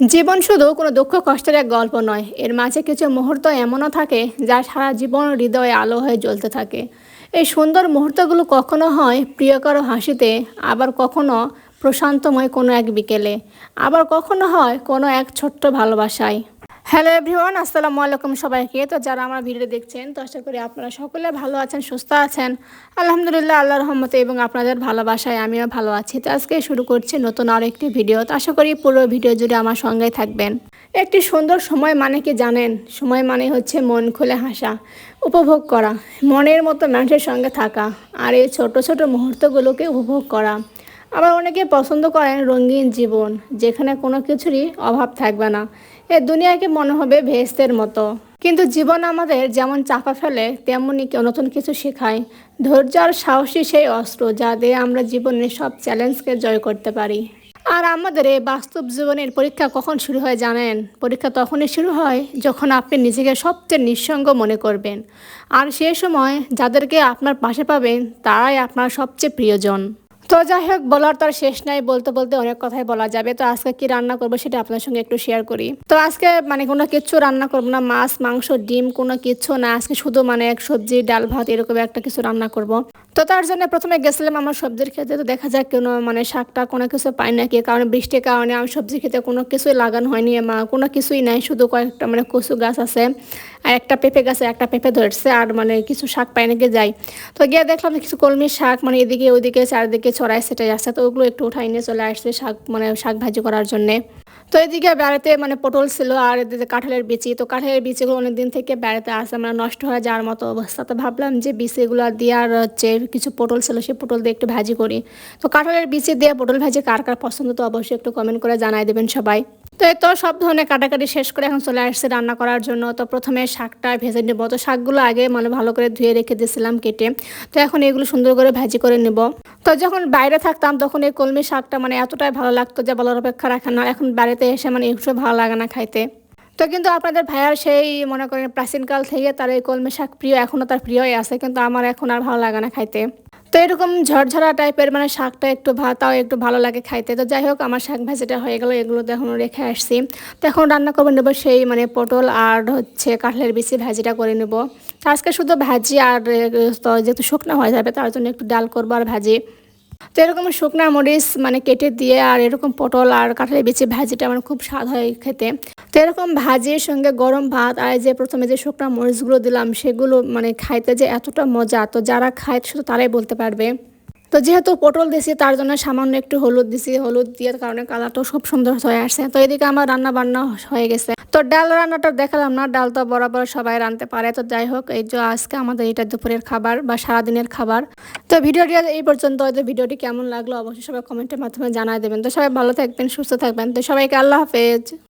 জীবন শুধু কোনো দুঃখ কষ্টের এক গল্প নয়, এর মাঝে কিছু মুহূর্ত এমনও থাকে যা সারা জীবন হৃদয়ে আলো হয়ে জ্বলতে থাকে। এই সুন্দর মুহূর্তগুলো কখনো হয় প্রিয়কর হাসিতে, আবার কখনো প্রশান্তময় কোনো এক বিকেলে, আবার কখনো হয় কোনো এক ছোট্ট ভালোবাসায়। হ্যালো এভরিওয়ান, আসসালামু আলাইকুম সবাইকে। তো যারা আমার ভিডিও দেখছেন, তো আশা করি আপনারা সকলে ভালো আছেন, সুস্থ আছেন। আলহামদুলিল্লাহ আল্লাহ রহমতে এবং আপনাদের ভালোবাসায় আমিও ভালো আছি। তো আজকে শুরু করছি নতুন আরও একটি ভিডিও। তো আশা করি পুরো ভিডিও জুড়ে আমার সঙ্গে থাকবেন। একটি সুন্দর সময় মানে কি জানেন? সময় মানে হচ্ছে মন খুলে হাসা, উপভোগ করা, মনের মতো মানুষের সঙ্গে থাকা, আর এই ছোট ছোট মুহূর্তগুলোকে উপভোগ করা। আবার অনেকে পছন্দ করেন রঙিন জীবন, যেখানে কোনো কিছুরই অভাব থাকবে না। এ দুনিয়াকে মনে হবে ভেস্তের মতো। কিন্তু জীবন আমাদের যেমন চাপা ফেলে তেমনই নতুন কিছু শেখায়। ধৈর্য আর সাহসী সেই অস্ত্র যা দিয়ে আমরা জীবনের সব চ্যালেঞ্জকে জয় করতে পারি। আর আমাদের এই বাস্তব জীবনের পরীক্ষা কখন শুরু হয় জানেন? পরীক্ষা তখনই শুরু হয় যখন আপনি নিজেকে সবচেয়ে নিঃসঙ্গ মনে করবেন। আর সে সময় যাদেরকে আপনার পাশে পাবেন, তারাই আপনার সবচেয়ে প্রিয়জন। তো যাই হোক, বলার তার শেষ নাই। বলতে বলতে অনেক কথাই বলা যাবে। তো আজকে কি রান্না করব সেটা আপনার সঙ্গে একটু শেয়ার করি। তো আজকে মানে কোনো কিছু রান্না করব না। মাছ, মাংস, ডিম কোনো কিছু না। আজকে শুধু মানে এক সবজি, ডাল, ভাত এরকম একটা কিছু রান্না করব। তো তার জন্য প্রথমে গেছিলাম আমার সবজির খেতে তো দেখা যাক কোনো মানে শাকটা কোনো কিছু পাই নাকি। কারণ বৃষ্টির কারণে আমার সবজি খেতে কোনো কিছুই লাগানো হয়নি মা। কোনো কিছুই নাই। শুধু কয়েকটা মানে কচু গাছ আছে। আর একটা পেঁপে গাছে একটা পেঁপে ধরছে। আর মানে কিছু শাক পাই নাকি যাই। তো গিয়ে দেখলাম কিছু কলমি শাক মানে এদিকে ওইদিকে চারদিকে ছড়াই সেটাই আসছে তো ওগুলো একটু উঠাই নিয়ে চলে আসছে শাক মানে শাক ভাজি করার জন্যে। তো এদিকে বেড়াতে মানে পটল ছিল আর এদিকে কাঁঠালের বিচি। তো কাঁঠালের বিচিগুলো অনেক দিন থেকে বেড়াতে আসে মানে নষ্ট হয়ে যাওয়ার মতো অবস্থা। তো ভাবলাম যে বিচিগুলো দিয়ে আর হচ্ছে কিছু পটল ছিল, সেই পটল দিয়ে একটু ভাজি করি। তো কাঁঠালের বিচি দিয়ে পটল ভাজি কার কার পছন্দ, তো অবশ্যই একটু কমেন্ট করে জানাই দেবেন সবাই। তো এই তো সব ধরনের কাটাকাটি শেষ করে এখন চলে আসছে রান্না করার জন্য। তো প্রথমে শাকটা ভেজে নেব। তো শাকগুলো আগে মানে ভালো করে ধুয়ে রেখে দিয়েছিলাম কেটে। তো এখন এগুলো সুন্দর করে ভাজি করে নেব। তো যখন বাইরে থাকতাম তখন এই কলমি শাকটা মানে এতটাই ভালো লাগতো যে বলার অপেক্ষা রাখে না। এখন বাড়িতে এসে মানে একটু ভালো লাগে না খাইতে। তো কিন্তু আপনাদের ভাইয়ার সেই মনে করেন প্রাচীনকাল থেকে তার এই কলমি শাক প্রিয় এখনও তার প্রিয়ই আছে। কিন্তু আমার এখন আর ভালো লাগে না খাইতে। তো এরকম ঝরঝরা টাইপের মানে শাকটা একটু ভাতাও একটু ভালো লাগে খাইতে। তো যাই হোক, আমার শাক ভাজিটা হয়ে গেলো, এগুলো তো এখন রেখে আসছি। তো এখন রান্না করে নেব সেই মানে পটল আর হচ্ছে কাঁঠালের বিচি, ভাজিটা করে নেব। আজকে শুধু ভাজি আর যেহেতু শুকনো হয়ে যাবে, তার জন্য একটু ডাল করব আর ভাজি। তো এরকম শুকনা মরিচ মানে কেটে দিয়ে আর এরকম পটল আর কাঁঠালের বিচি ভাজিটা আমার খুব স্বাদ হয় খেতে। তো এরকম ভাজির সঙ্গে গরম ভাত আর যে প্রথমে যে শুকনা মরিচগুলো দিলাম সেগুলো মানে খাইতে যে এতটা মজা, তো যারা খায় শুধু তারাই বলতে পারবে। তো যেহেতু পটল দিছি, তার জন্য সামান্য একটু হলুদ দিছি। হলুদ দিয়ে কারণে কালারটাও খুব সুন্দর হয়ে আসছে। তো এদিকে আমার রান্না বান্না হয়ে গেছে। তো ডাল রান্নাটা দেখালাম না, ডাল তো বরাবর সবাই রাঁধতে পারে। তো যাই হোক, এই যে আজকে আমাদের এটা দুপুরের খাবার বা সারাদিনের খাবার। তো ভিডিওটি এই পর্যন্ত। হয়তো ভিডিওটি কেমন লাগল অবশ্যই সবাই কমেন্টের মাধ্যমে জানাই দেবেন। তো সবাই ভালো থাকবেন, সুস্থ থাকবেন। তো সবাইকে আল্লাহ হাফেজ।